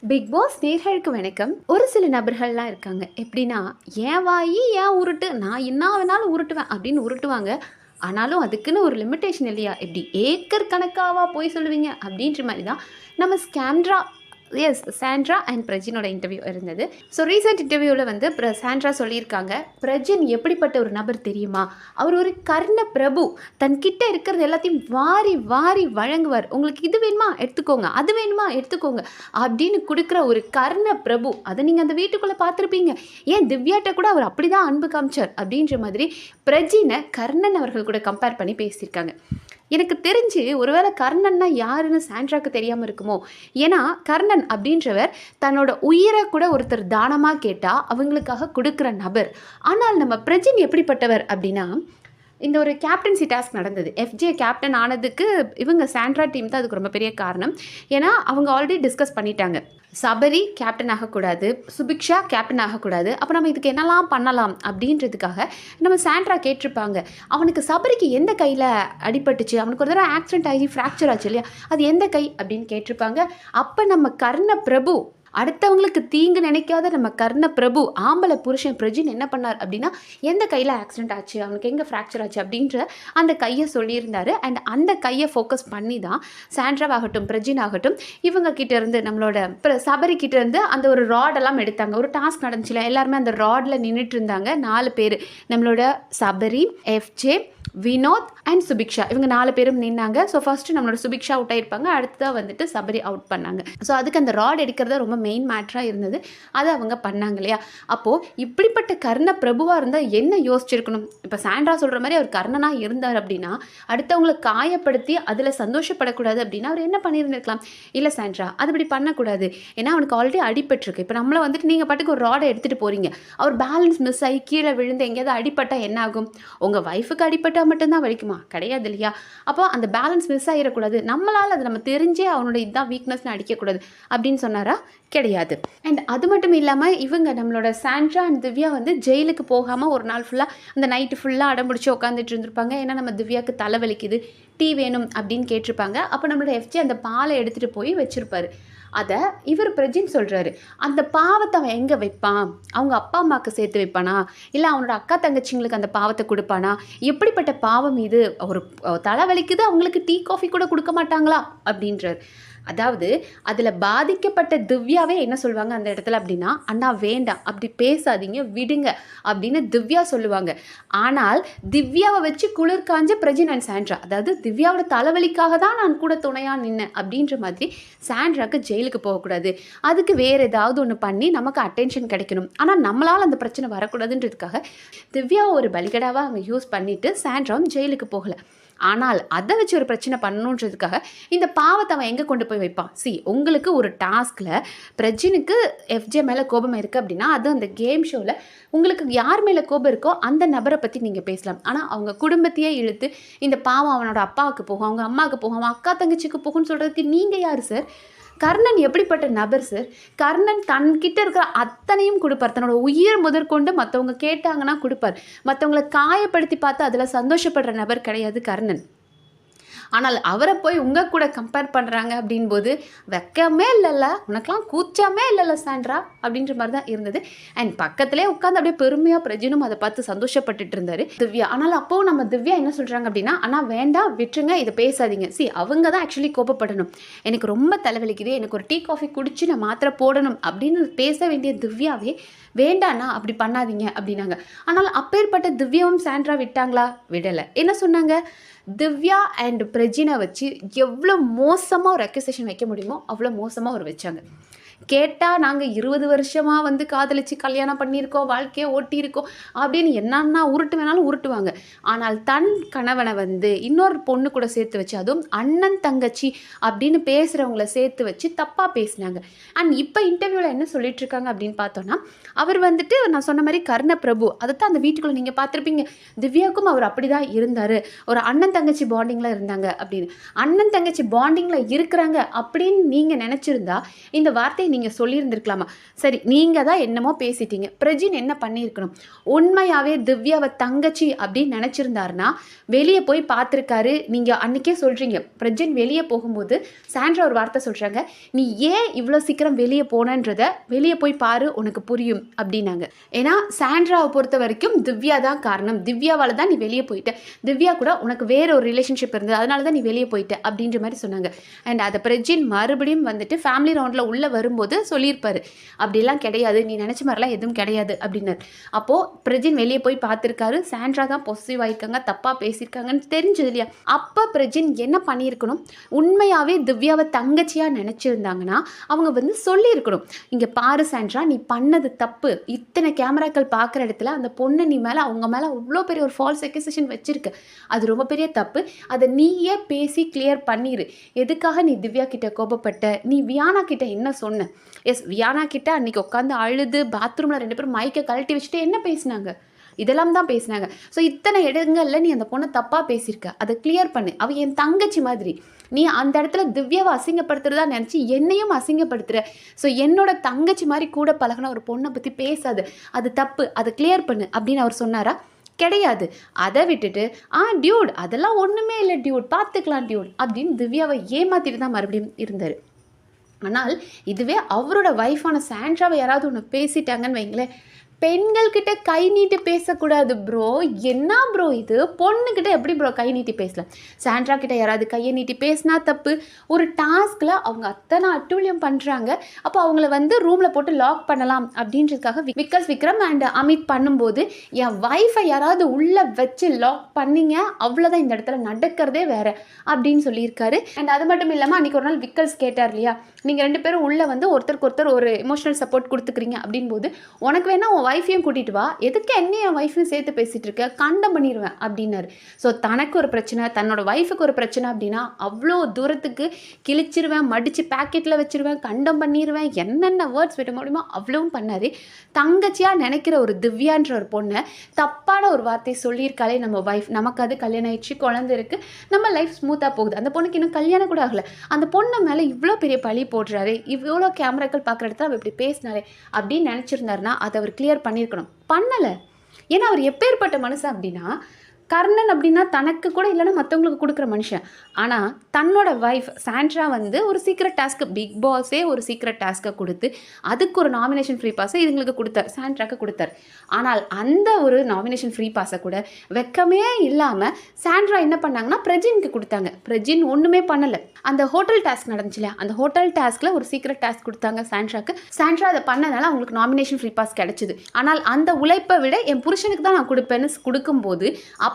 Big pass நேர்களுக்கு வணக்கம். ஒரு சில நபர்கள்லாம் இருக்காங்க. எப்படின்னா ஏன் வாயி? ஏன் உருட்டு? நான் என்ன வேணாலும் உருட்டுவேன் அப்படின்னு உருட்டுவாங்க. ஆனாலும் அதுக்குன்னு ஒரு லிமிட்டேஷன் இல்லையா? எப்படி ஏக்கர் கணக்காவா போய் சொல்லுவீங்க? அப்படின்ற மாதிரி தான் நம்ம ஸ்கேம்ட்ரா எஸ் சாண்ட்ரா அண்ட் பிரஜினோட இன்டர்வியூ இருந்தது. ஸோ ரீசெண்ட் இன்டர்வியூவில் வந்து ப்ர சாண்ட்ரா சொல்லியிருக்காங்க பிரஜின் எப்படிப்பட்ட ஒரு நபர் தெரியுமா? அவர் ஒரு கர்ண பிரபு. தன்கிட்ட இருக்கிறது எல்லாத்தையும் வாரி வாரி வழங்குவார். உங்களுக்கு இது வேணுமா? எடுத்துக்கோங்க. அது வேணுமா? எடுத்துக்கோங்க. அப்படின்னு கொடுக்குற ஒரு கர்ண பிரபு அதை நீங்கள் அந்த வீட்டுக்குள்ளே பார்த்துருப்பீங்க. ஏன் திவ்யாட்ட கூட அவர் அப்படி தான் அன்பு காமிச்சார்? அப்படின்ற மாதிரி பிரஜினை கர்ணன் அவர்கள் கூட கம்பேர் பண்ணி பேசியிருக்காங்க. எனக்கு தெரிஞ்சு ஒருவேளை கர்ணன்னா யாருன்னு சாண்ட்ராக்கு தெரியாமல் இருக்குமோ? ஏன்னா கர்ணன் அப்படின்றவர் தன்னோட உயிரை கூட ஒருத்தர் தானமாக கேட்டால் அவங்களுக்காக கொடுக்குற நபர். ஆனால் நம்ம பிரஜின் எப்படிப்பட்டவர் அப்படின்னா இந்த ஒரு கேப்டன்சி டாஸ்க் நடந்தது. எஃப்ஜே கேப்டன் ஆனதுக்கு இவங்க சாண்ட்ரா டீம் தான் அதுக்கு ரொம்ப பெரிய காரணம். ஏன்னா அவங்க ஆல்ரெடி டிஸ்கஸ் பண்ணிட்டாங்க. சபரி கேப்டன் ஆகக்கூடாது சுபிக்ஷா கேப்டன் ஆகக்கூடாது அப்போ நம்ம இதுக்கு என்னெல்லாம் பண்ணலாம் அப்படின்றதுக்காக நம்ம சாண்ட்ரா கேட்டிருப்பாங்க. அவனுக்கு சபரிக்கு எந்த கையில் அடிபட்டுச்சு? அவனுக்கு ஒரு தடவை ஆக்சிடென்ட் ஆகி ஃப்ராக்சர் ஆச்சு இல்லையா? அது எந்த கை அப்படின்னு கேட்டிருப்பாங்க. அப்போ நம்ம கர்ண பிரபு அடுத்தவங்களுக்கு தீங்கு நினைக்காத நம்ம கர்ண பிரபு ஆம்பளை புருஷன் பிரஜின் என்ன பண்ணார் அப்படின்னா எந்த கையில் ஆக்சிடென்ட் ஆச்சு அவனுக்கு எங்கே ஃப்ராக்சர் ஆச்சு அப்படின்ற அந்த கையை சொல்லியிருந்தார். அண்ட் அந்த கையை ஃபோக்கஸ் பண்ணி தான் சாண்ட்ராவாகட்டும் பிரஜின் ஆகட்டும் இவங்க கிட்ட இருந்து நம்மளோட சபரி கிட்ட இருந்து அந்த ஒரு ராடெல்லாம் எடுத்தாங்க. ஒரு டாஸ்க் நடந்துச்சுல எல்லாருமே அந்த ராடில் நின்றுட்டு இருந்தாங்க. நாலு பேர் நம்மளோட சபரி எஃப்ஜே வினோத் அண்ட் சுபிக்ஷா. இவங்க நாலு பேரும் நின்னாங்க. ஸோ ஃபஸ்ட்டு நம்மளோட சுபிக்ஷா அவுட் ஆயிருப்பாங்க. அடுத்ததாக வந்துட்டு சபரி அவுட் பண்ணாங்க. ஸோ அதுக்கு அந்த ராட் எடுக்கிறத ரொம்ப மெயின் மேட்ராக இருந்தது. அதை அவங்க பண்ணாங்க இல்லையா? அப்போது இப்படிப்பட்ட கர்ண பிரபுவாக இருந்தால் என்ன யோசிச்சிருக்கணும்? இப்போ சாண்ட்ரா சொல்கிற மாதிரி அவர் கர்ணனாக இருந்தார் அப்படின்னா அடுத்தவங்களை காயப்படுத்தி அதில் சந்தோஷப்படக்கூடாது அப்படின்னா அவர் என்ன பண்ணியிருந்திருக்கலாம்? இல்லை சாண்ட்ரா அது இப்படி பண்ணக்கூடாது. ஏன்னா அவனுக்கு ஆல்ரெடி அடிபட்டிருக்கு. இப்போ நம்மளை வந்துட்டு நீங்கள் பாட்டுக்கு ஒரு ராடை எடுத்துகிட்டு போகிறீங்க அவர் பேலன்ஸ் மிஸ் ஆகி கீழே விழுந்து எங்கேயாவது அடிப்பட்டால் என்ன ஆகும்? உங்கள் ஒய்ஃபுக்கு அடிப்பட்டால் மட்டும்தான் வலிக்குமா? கிடையாது இல்லையா? அப்போ அந்த பேலன்ஸ் மிஸ் ஆகிடக்கூடாது நம்மளால் அது நம்ம தெரிஞ்சே அவனோட இதுதான் வீக்னஸ்னு அடிக்கக்கூடாது. அப்படின்னு சொன்னாரா? கிடையாது. அண்ட் அது மட்டும் இல்லாமல் இவங்க நம்மளோட சாண்ட்ரா அண்ட் திவ்யா வந்து ஜெயிலுக்கு போகாமல் ஒரு நாள் ஃபுல்லாக அந்த நைட்டு ஃபுல்லாக அடம்பிடிச்சு உட்காந்துட்டு இருந்திருப்பாங்க. ஏன்னா நம்ம திவ்யாவுக்கு தலை வலிக்குது டீ வேணும் அப்படின்னு கேட்டிருப்பாங்க. அப்போ நம்மளோட எஃப்ஜி அந்த பாலை எடுத்துகிட்டு போய் வச்சுருப்பாரு. அதை இவர் பிரஜின் சொல்கிறாரு அந்த பாவத்தை அவன் எங்கே வைப்பான்? அவங்க அப்பா அம்மாவுக்கு சேர்த்து வைப்பானா? இல்லை அவனோட அக்கா தங்கச்சிங்களுக்கு அந்த பாவத்தை கொடுப்பானா? எப்படிப்பட்ட பாவம் இது? ஒரு தலை வலிக்குது அவங்களுக்கு டீ காஃபி கூட கொடுக்க மாட்டாங்களா? அப்படின்றார். அதாவது அதில் பாதிக்கப்பட்ட திவ்யாவே என்ன சொல்லுவாங்க அந்த இடத்துல அப்படின்னா அண்ணா வேண்டாம். அப்படி பேசாதீங்க விடுங்க. அப்படின்னு திவ்யா சொல்லுவாங்க. ஆனால் திவ்யாவை வச்சு குளிர் காஞ்ச பிரஜின் அண்ட் சாண்ட்ரா. அதாவது திவ்யாவோட தலைவலிக்காக தான் நான் கூட துணையாக நின்னேன் அப்படின்ற மாதிரி சாண்ட்ராக்கு ஜெயிலுக்கு போகக்கூடாது. அதுக்கு வேறு ஏதாவது ஒன்று பண்ணி நமக்கு அட்டென்ஷன் கிடைக்கணும். ஆனால் நம்மளால் அந்த பிரச்சனை வரக்கூடாதுன்றதுக்காக திவ்யாவை ஒரு பலிகடாவாக அங்கே யூஸ் பண்ணிவிட்டு சாண்ட்ராவும் ஜெயிலுக்கு போகலை. ஆனால் அதை வச்சு ஒரு பிரச்சனை பண்ணணுன்றதுக்காக இந்த பாவத்தை அவன் எங்கே கொண்டு போய் வைப்பான்? சி உங்களுக்கு ஒரு டாஸ்கில் பிரஜினுக்கு எஃப்ஜே மேலே கோபம் இருக்குது அப்படின்னா அது அந்த கேம் ஷோவில் உங்களுக்கு யார் மேலே கோபம் இருக்கோ அந்த நபரை பற்றி நீங்கள் பேசலாம். ஆனால் அவங்க குடும்பத்தையே இழுத்து இந்த பாவம் அவனோட அப்பாவுக்கு போகும் அவங்க அம்மாவுக்கு போகும் அவன் அக்கா தங்கச்சிக்கு போகும்னு சொல்கிறதுக்கு நீங்கள் யார் சார் கர்ணன் எப்படிப்பட்ட நபர் சார் கர்ணன் தன்கிட்ட இருக்கிற அத்தனையும் கொடுப்பார். தன்னோட உயிர் முதற்கொண்டு மற்றவங்க கேட்டாங்கன்னா கொடுப்பார். மற்றவங்களை காயப்படுத்தி பார்த்து அதில் சந்தோஷப்படுற நபர் கிடையாது கர்ணன். ஆனால் அவரை போய் உங்கள் கூட கம்பேர் பண்ணுறாங்க அப்படின்போது வெக்கமே இல்லைல்ல உனக்கெலாம் கூச்சமே இல்லைல்ல சாண்ட்ரா அப்படின்ற மாதிரி தான் இருந்தது. அண்ட் பக்கத்துலேயே உட்காந்து அப்படியே பெருமையாக பிரஜினும் அதை பார்த்து சந்தோஷப்பட்டுட்டு இருந்தார். திவ்யா ஆனால் அப்போது நம்ம திவ்யா என்ன சொல்கிறாங்க அப்படின்னா ஆனால் வேண்டாம் விட்டுருங்க இதை பேசாதீங்க. சி அவங்க தான் ஆக்சுவலி கோபப்படணும். எனக்கு ரொம்ப தலைவலிக்குது எனக்கு ஒரு டீ காஃபி குடிச்சு நான் மாத்திரை போடணும் அப்படின்னு பேச வேண்டிய திவ்யாவே வேண்டாண்ணா அப்படி பண்ணாதீங்க அப்படின்னாங்க. ஆனால் அப்பேற்பட்ட திவ்யாவும் சாண்ட்ரா விட்டாங்களா? விடலை. என்ன சொன்னாங்க? திவ்யா அண்ட் பிரஜினை வச்சு எவ்வளோ மோசமாக ஒரு அக்யூசேஷன் வைக்க முடியுமோ அவ்வளோ மோசமாக ஒரு வச்சாங்க. கேட்டால் நாங்கள் இருபது வருஷமாக வந்து காதலிச்சு கல்யாணம் பண்ணியிருக்கோம் வாழ்க்கையை ஓட்டியிருக்கோம் அப்படின்னு என்னன்னா உருட்டு வேணாலும் உருட்டுவாங்க. ஆனால் தன் கணவனை வந்து இன்னொரு பொண்ணு கூட சேர்த்து வச்சு அதுவும் அண்ணன் தங்கச்சி அப்படின்னு பேசுகிறவங்கள சேர்த்து வச்சு தப்பாக பேசினாங்க. அண்ட் இப்போ இன்டர்வியூவில் என்ன சொல்லிட்டு இருக்காங்க அப்படின்னு பார்த்தோன்னா அவர் வந்துட்டு நான் சொன்ன மாதிரி கர்ண பிரபு அதை தான் அந்த வீட்டுக்குள்ளே நீங்கள் பார்த்துருப்பீங்க. திவ்யாவுக்கும் அவர் அப்படி தான் இருந்தார். ஒரு அண்ணன் தங்கச்சி பாண்டிங்கில் இருந்தாங்க அப்படின்னு. அண்ணன் தங்கச்சி பாண்டிங்கில் இருக்கிறாங்க அப்படின்னு நீங்கள் நினச்சிருந்தா இந்த வார்த்தை வார்த்தையை நீங்கள் சொல்லியிருந்திருக்கலாமா? சரி நீங்கள் தான் என்னமோ பேசிட்டீங்க. பிரஜின் என்ன பண்ணியிருக்கணும்? உண்மையாகவே திவ்யாவை தங்கச்சி அப்படின்னு நினச்சிருந்தாருன்னா வெளியே போய் பார்த்துருக்காரு. நீங்கள் அன்றைக்கே சொல்கிறீங்க பிரஜின் வெளியே போகும்போது சாண்ட்ரா ஒரு வார்த்தை சொல்கிறாங்க நீ ஏன் இவ்வளோ சீக்கிரம் வெளியே போனன்றத வெளியே போய் பாரு உனக்கு புரியும் அப்படின்னாங்க. ஏன்னா சாண்ட்ராவை பொறுத்த வரைக்கும் திவ்யா தான் காரணம். திவ்யாவால் தான் நீ வெளியே போயிட்ட. திவ்யா கூட உனக்கு வேற ஒரு ரிலேஷன்ஷிப் இருந்தது. அதனால தான் நீ வெளியே போயிட்ட அப்படின்ற மாதிரி சொன்னாங்க. அண்ட் அதை பிரஜின் மறுபடியும் வந்துட்டு ஃபேமிலி ரவுண்டில் உள்ளே வரும்போது சொல்லியிருப்பாரு. அப்படிலாம் கிடையாது. நீ நினச்ச மாதிரிலாம் எதுவும் கிடையாது. அப்படின்னாரு. அப்போது பிரஜின் வெளியே போய் பார்த்துருக்காரு. சாண்ட்ரா தான் பொசிட்டிவ் ஆயிருக்காங்க. தப்பாக பேசியிருக்காங்கன்னு தெரிஞ்சது இல்லையா? அப்போ பிரஜின் என்ன பண்ணியிருக்கணும்? உண்மையாகவே திவ்யாவை தங்கச்சியாக நினச்சிருந்தாங்கன்னா அவங்க வந்து சொல்லியிருக்கணும். இங்கே பாரு சாண்ட்ரா நீ பண்ணது தப்பு. இத்தனை கேமராக்கள் பார்க்குற இடத்துல அந்த பொண்ணு நீ மேலே அவங்க மேலே அவ்வளோ பெரிய ஒரு ஃபால்ஸ் எக்ஸசன் வச்சிருக்க. அது ரொம்ப பெரிய தப்பு. அதை நீயே பேசி கிளியர் பண்ணிடு எதுக்காக நீ திவ்யா கிட்ட கோபப்பட்ட? நீ வியானா கிட்ட என்ன சொன்ன? எஸ் வியானா கிட்ட அன்னைக்கு உட்காந்து அழுது பாத்ரூமில் ரெண்டு பேரும் மைக்கை கழட்டி வச்சுட்டு என்ன பேசினாங்க? இதெல்லாம் தான் பேசினாங்க. ஸோ இத்தனை இடங்கள்ல நீ அந்த பொண்ணை தப்பாக பேசியிருக்க. அதை கிளியர் பண்ணு. அவ என் தங்கச்சி மாதிரி. நீ அந்த இடத்துல திவ்யாவை அசிங்கப்படுத்துறதா நினச்சி என்னையும் அசிங்கப்படுத்துற. ஸோ என்னோட தங்கச்சி மாதிரி கூட பழகின ஒரு பொண்ணை பற்றி பேசாது. அது தப்பு. அதை கிளியர் பண்ணு அப்படின்னு அவர் சொன்னாரா? கிடையாது. அதை விட்டுட்டு ஆ டியூட் அதெல்லாம் ஒன்றுமே இல்லை டியூட் பார்த்துக்கலாம் டியூட் அப்படின்னு திவ்யாவை ஏமாத்திட்டு தான் மறுபடியும் இருந்தார். ஆனால் இதுவே அவரோட ஒய்ஃபான சாண்ட்ராவை யாராவது ஒன்று பேசிட்டாங்கன்னு வைங்களேன். பெண்கள்கிட்ட கை நீட்டி பேசக்கூடாது ப்ரோ என்ன ப்ரோ இது? பொண்ணுக்கிட்ட எப்படி ப்ரோ கை நீட்டி பேசலாம்? சாண்ட்ரா கிட்ட யாராவது கையை நீட்டி பேசினா தப்பு. ஒரு டாஸ்கில் அவங்க அத்தனை அட்டூழியம் பண்ணுறாங்க அப்போ அவங்கள வந்து ரூமில் போட்டு லாக் பண்ணலாம் அப்படின்றதுக்காக விக்கஸ் விக்ரம் அண்ட் அமித் பண்ணும்போது என் ஒய்ஃபை யாராவது உள்ளே வச்சு லாக் பண்ணீங்க. அவ்வளோதான் இந்த இடத்துல நடக்கிறதே வேறு அப்படின்னு சொல்லியிருக்காரு. அண்ட் அது மட்டும் இல்லாமல் அன்றைக்கி ஒரு நாள் விக்கல்ஸ் கேட்டார் இல்லையா? நீங்கள் ரெண்டு பேரும் உள்ளே வந்து ஒருத்தருக்கு ஒருத்தர் ஒரு இமோஷனல் சப்போர்ட் கொடுத்துக்கிறீங்க அப்படின்போது உனக்கு வேணால் உன் ஒய்ஃபையும் கூட்டிகிட்டு வா. எதுக்கு என்னையும் என் ஒய்ஃபையும் சேர்த்து பேசிகிட்டு இருக்க? கண்டம் பண்ணிடுவேன் அப்படின்னாரு. ஸோ தனக்கு ஒரு பிரச்சனை தன்னோட ஒய்ஃபுக்கு ஒரு பிரச்சனை அப்படின்னா அவ்வளோ தூரத்துக்கு கிழிச்சிருவேன் மடித்து பேக்கெட்டில் வச்சுருவேன் கண்டம் பண்ணிடுவேன் என்னென்ன வேர்ட்ஸ் விட முடியுமோ அவ்வளவும் பண்ணார். தங்கச்சியாக நினைக்கிற ஒரு திவ்யான்ற ஒரு பொண்ணை தப்பான ஒரு வார்த்தையை சொல்லியிருக்காளே நம்ம ஒய்ஃப் நமக்கு அது கல்யாணம் ஆயிடுச்சு குழந்தை இருக்குது நம்ம லைஃப் ஸ்மூத்தாக போகுது. அந்த பொண்ணுக்கு இன்னும் கல்யாணம் கூட ஆகலை. அந்த பொண்ணு மேலே இவ்வளோ பெரிய பழி போடுறாரு. இவ்வளோ கேமராக்கள் பார்க்குற இடத்துல அவர் இப்படி பேசினாரு அப்படின்னு நினச்சிருந்தாருன்னா அதை அவர் கிளியர் பண்ணியிருக்கணும். பண்ணலை. ஏன்னா அவர் எப்பேற்பட்ட மனுஷன் அப்படின்னா கர்ணன் அப்படின்னா தனக்கு கூட இல்லைன்னா மற்றவங்களுக்கு கொடுக்குற மனுஷன். ஆனால் தன்னோட ஒய்ஃப் சாண்ட்ரா வந்து ஒரு சீக்ரெட் டாஸ்க்கு பிக் பாஸே ஒரு சீக்ரெட் டாஸ்க்கை கொடுத்து அதுக்கு ஒரு நாமினேஷன் ஃப்ரீ பாஸை இதுங்களுக்கு கொடுத்தார் சாண்ட்ராக்கு கொடுத்தார். ஆனால் அந்த ஒரு நாமினேஷன் ஃப்ரீ பாஸை கூட வெக்கமே இல்லாமல் சாண்ட்ரா என்ன பண்ணாங்கன்னா பிரஜினுக்கு கொடுத்தாங்க. பிரஜின் ஒன்றுமே பண்ணலை. அந்த ஹோட்டல் டாஸ்க் நடந்துச்சுல அந்த ஹோட்டல் டாஸ்க்கில் ஒரு சீக்ரெட் டாஸ்க் கொடுத்தாங்க சாண்ட்ராக்கு. சாண்ட்ரா அதை பண்ணனால அவங்களுக்கு நாமினேஷன் ஃப்ரீ பாஸ் கிடச்சிது. ஆனால் அந்த உழைப்பை விட என் புருஷனுக்கு தான் நான் கொடுப்பேன்னு கொடுக்கும்போது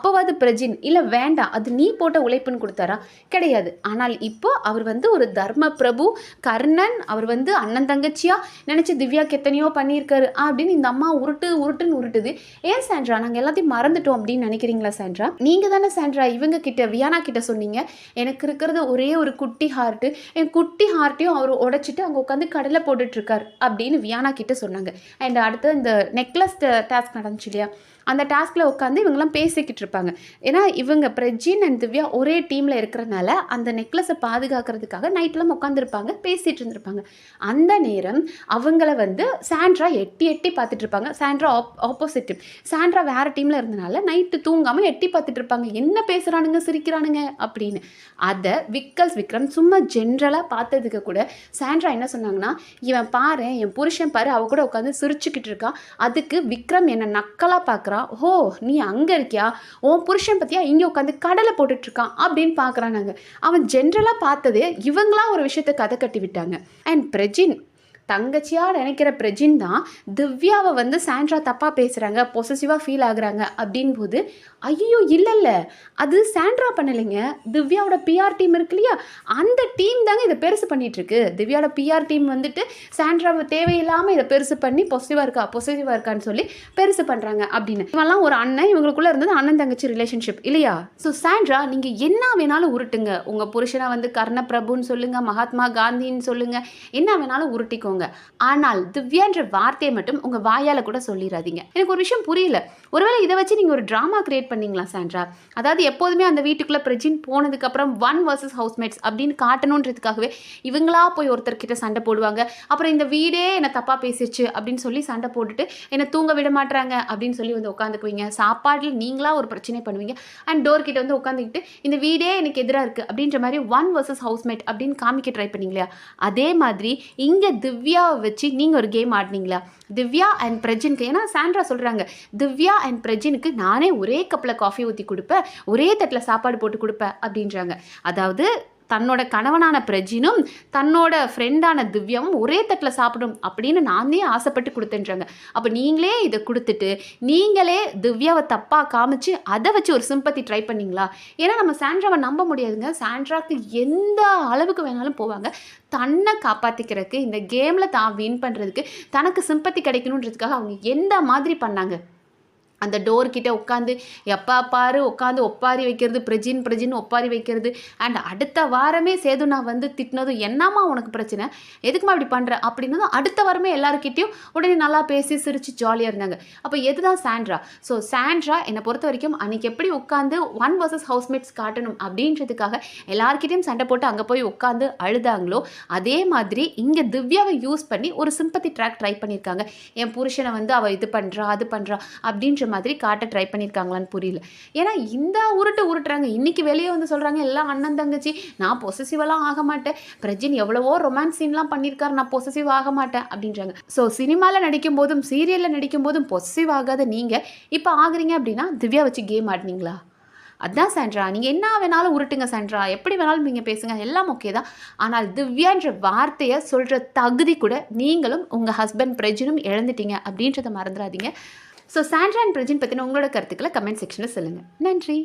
அப்போவாது பிரஜின் இல்லை வேண்டாம் அது நீ போட்ட உழைப்புன்னு கொடுத்தாரா? கிடையாது. ஆனால் இப்போ அவர் வந்து ஒரு தர்ம பிரபு கர்ணன் அவர் வந்து அண்ணன் தங்கச்சியா நினச்சி திவ்யாக்கு எத்தனையோ பண்ணியிருக்காரு அப்படின்னு இந்த அம்மா உருட்டு உருட்டுன்னு உருட்டுது. ஏன் சாண்ட்ரா? நாங்கள் எல்லாத்தையும் மறந்துட்டோம் அப்படின்னு நினைக்கிறீங்களா சாண்ட்ரா? நீங்கள் தானே சாண்ட்ரா இவங்க கிட்ட வியானா கிட்ட சொன்னீங்க. எனக்கு இருக்கிறது ஒரே ஒரு குட்டி ஹார்ட்டு என் குட்டி ஹார்ட்டையும் அவர் உடைச்சிட்டு அங்கே உட்காந்து கடலை போட்டுட்ருக்கார் அப்படின்னு வியானா கிட்ட சொன்னாங்க. அண்ட் அடுத்து இந்த நெக்லஸ் டாஸ்க் நடந்துச்சு இல்லையா? அந்த டாஸ்கில் உட்காந்து இவங்கெல்லாம் பேசிக்கிட்டு இருப்பாங்க. ஏன்னா இவங்க பிரஜின் அண்ட் திவ்யா ஒரே டீமில் இருக்கிறனால அந்த நெக்லஸை பாதுகாக்கிறதுக்காக நைட்லாம் உட்காந்துருப்பாங்க பேசிகிட்டு இருந்திருப்பாங்க. அந்த நேரம் அவங்கள வந்து சாண்ட்ரா எட்டி எட்டி பார்த்துட்டு இருப்பாங்க. Sandra app opposite team Sandra வேறு டீமில் இருந்தனால நைட்டு தூங்காமல் எட்டி பார்த்துட்டு இருப்பாங்க. என்ன பேசுகிறானுங்க சிரிக்கிறானுங்க? அப்படின்னு. அதை விக்கல்ஸ் விக்ரம் சும்மா ஜென்ரலாக பார்த்ததுக்கு கூட சாண்ட்ரா என்ன சொன்னாங்கன்னா இவன் பாரு என் புருஷன் பாரு அவ கூட உட்காந்து சிரிச்சுக்கிட்டு இருக்கான் அதுக்கு விக்ரம் என்னை நக்கலாக பார்க்குறான் ஓ நீ அங்கே இருக்கியா? உன் புருஷன் பற்றியா இங்கே உட்காந்து கடலை போட்டுட்ருக்கான் அப்படின்னு பார்க்குறானாங்க அவன் ஜென்ரலாக பார்த்ததே இவங்களா ஒரு விஷயத்தை கதை கட்டி விட்டாங்க. அண்ட் பிரஜின் தங்கச்சியாக நினைக்கிற பிரஜின் தான் திவ்யாவை வந்து சாண்ட்ரா தப்பாக பேசுகிறாங்க பொசசிவாக ஃபீல் ஆகுறாங்க அப்படின் போது ஐயோ இல்லை இல்லை அது சாண்ட்ரா பண்ணலைங்க. திவ்யாவோட பிஆர் டீம் இருக்கு இல்லையா? அந்த டீம் தாங்க இதை பெருசு பண்ணிகிட்ருக்கு திவ்யாவோட பிஆர் டீம் வந்துட்டு சாண்ட்ராவை தேவையில்லாமல் இதை பெருசு பண்ணி பொசிட்டிவாக இருக்கா பொசிட்டிவாக இருக்கான்னு சொல்லி பெருசு பண்ணுறாங்க அப்படின்னு. இவெல்லாம் ஒரு அண்ணன் இவங்களுக்குள்ளே இருந்தது அண்ணன் தங்கச்சி ரிலேஷன்ஷிப் இல்லையா? ஸோ சாண்ட்ரா நீங்கள் என்ன வேணாலும் உருட்டுங்க. உங்கள் புருஷனை வந்து கர்ண பிரபுன்னு சொல்லுங்கள் மகாத்மா காந்தின்னு சொல்லுங்கள் என்ன வேணாலும் உருட்டிக்கோங்க. போங்க ஆனால் திவ்யான்ற வார்த்தையை மட்டும் உங்கள் வாயால் கூட சொல்லிடாதீங்க எனக்கு ஒரு விஷயம் புரியல. ஒருவேளை இதை வச்சு நீங்கள் ஒரு ட்ராமா கிரியேட் பண்ணீங்களா சாண்ட்ரா? அதாவது எப்போதுமே அந்த வீட்டுக்குள்ளே பிரஜின் போனதுக்கப்புறம் ஒன் வர்சஸ் ஹவுஸ்மேட்ஸ் அப்படின்னு காட்டணுன்றதுக்காகவே இவங்களா போய் ஒருத்தர்கிட்ட சண்டை போடுவாங்க. அப்புறம் இந்த வீடே என்னை தப்பாக பேசிடுச்சு அப்படின்னு சொல்லி சண்டை போட்டுட்டு என்னை தூங்க விட மாட்றாங்க அப்படின்னு சொல்லி வந்து உட்காந்துக்குவீங்க. சாப்பாட்டில் நீங்களா ஒரு பிரச்சனை பண்ணுவீங்க. அண்ட் டோர் கிட்ட வந்து உட்காந்துக்கிட்டு இந்த வீடே எனக்கு எதிராக இருக்குது அப்படின்ற மாதிரி ஒன் வர்சஸ் ஹவுஸ்மேட் அப்படின்னு காமிக்க ட்ரை பண்ணீங்களா அதே மாதிரி இங்கே திவ்யாவை வச்சு நீங்கள் ஒரு கேம் ஆடினீங்களா? திவ்யா அண்ட் பிரஜினுக்கு ஏன்னா சாண்ட்ரா சொல்கிறாங்க திவ்யா அண்ட் பிரஜினுக்கு நானே ஒரே கப்பில் காஃபி ஊற்றி கொடுப்பேன் ஒரே தட்டில் சாப்பாடு போட்டு கொடுப்பேன் அப்படின்றாங்க. அதாவது தன்னோட கணவனான பிரஜினும் தன்னோட ஃப்ரெண்டான திவ்யாவும் ஒரே தட்டில் சாப்பிடும் அப்படின்னு நானே ஆசைப்பட்டு கொடுத்துன்றாங்க. அப்போ நீங்களே இதை கொடுத்துட்டு நீங்களே திவ்யாவை தப்பாக காமிச்சு அதை வச்சு ஒரு சிம்பத்தி ட்ரை பண்ணீங்களா? ஏன்னா நம்ம சாண்ட்ராவை நம்ப முடியாதுங்க. சாண்ட்ராக்கு எந்த அளவுக்கு வேணாலும் போவாங்க. தன்னை காப்பாற்றிக்கிறதுக்கு இந்த கேமில் தான் வின் பண்ணுறதுக்கு தனக்கு சிம்பத்தி கிடைக்கணுன்றதுக்காக அவங்க எந்த மாதிரி பண்ணாங்க? அந்த டோர் கிட்டே உட்காந்து எப்பா பாரு உட்காந்து ஒப்பாரி வைக்கிறது பிரஜின் பிரஜின் ஒப்பாரி வைக்கிறது. அண்ட் அடுத்த வாரமே சேது நான் வந்து திட்டினதும் என்னம்மா உனக்கு பிரச்சனை? எதுக்குமா இப்படி பண்ணுற அப்படின்னதும் அடுத்த வாரமே எல்லாருக்கிட்டையும் உடனே நல்லா பேசி சிரித்து ஜாலியாக இருந்தாங்க. அப்போ எதுதான் சாண்ட்ரா? ஸோ சாண்ட்ரா என்னை பொறுத்த வரைக்கும் அன்றைக்கி எப்படி உட்காந்து ஒன் வர்சஸ் ஹவுஸ்மேட்ஸ் காட்டணும் அப்படின்றதுக்காக எல்லாருக்கிட்டையும் சண்டை போட்டு அங்கே போய் உட்காந்து அழுதாங்களோ அதே மாதிரி இங்கே திவ்யாவை யூஸ் பண்ணி ஒரு சிம்பத்தி ட்ராக் ட்ரை பண்ணியிருக்காங்க என் புருஷனை வந்து அவள் இது பண்ணுறா அது பண்ணுறா அப்படின்ற மாதிரி காட்ட ட்ரை பண்ணியிருக்காங்களான்னு புரியல. ஏன்னா இந்த உருட்டு உருட்டுறாங்க. இன்னைக்கு வெளியே வந்து சொல்கிறாங்க எல்லாம் அண்ணன் தங்கச்சி நான் பொசசிவெல்லாம் ஆக மாட்டேன். பிரஜின் எவ்வளவோ ரொமான்ஸ் சீன்லாம் பண்ணியிருக்காரு நான் பொசசிவ் ஆக மாட்டேன் அப்படின்றாங்க. ஸோ சினிமாவில் நடிக்கும் போதும் சீரியலில் நடிக்கும் போதும் பொசசிவ் ஆகாத நீங்கள் இப்போ ஆகுறீங்க அப்படின்னா திவ்யா வச்சு கேம் ஆடினீங்களா? அதான் சாண்ட்ரா நீங்கள் என்ன வேணாலும் உருட்டுங்க சாண்ட்ரா. எப்படி வேணாலும் நீங்கள் பேசுங்க எல்லாம் ஓகே தான். ஆனால் திவ்யான்ற வார்த்தையை சொல்கிற தகுதி கூட நீங்களும் உங்கள் ஹஸ்பண்ட் பிரஜினும் இழந்துட்டீங்க அப்படின்றத மறந்துடாதீங்க. ஸோ சாண்ட்ரா அண்ட் பிரஜின் பற்றின உங்களோட கருத்துக்களை கமெண்ட் செக்ஷனில் சொல்லுங்கள் நன்றி.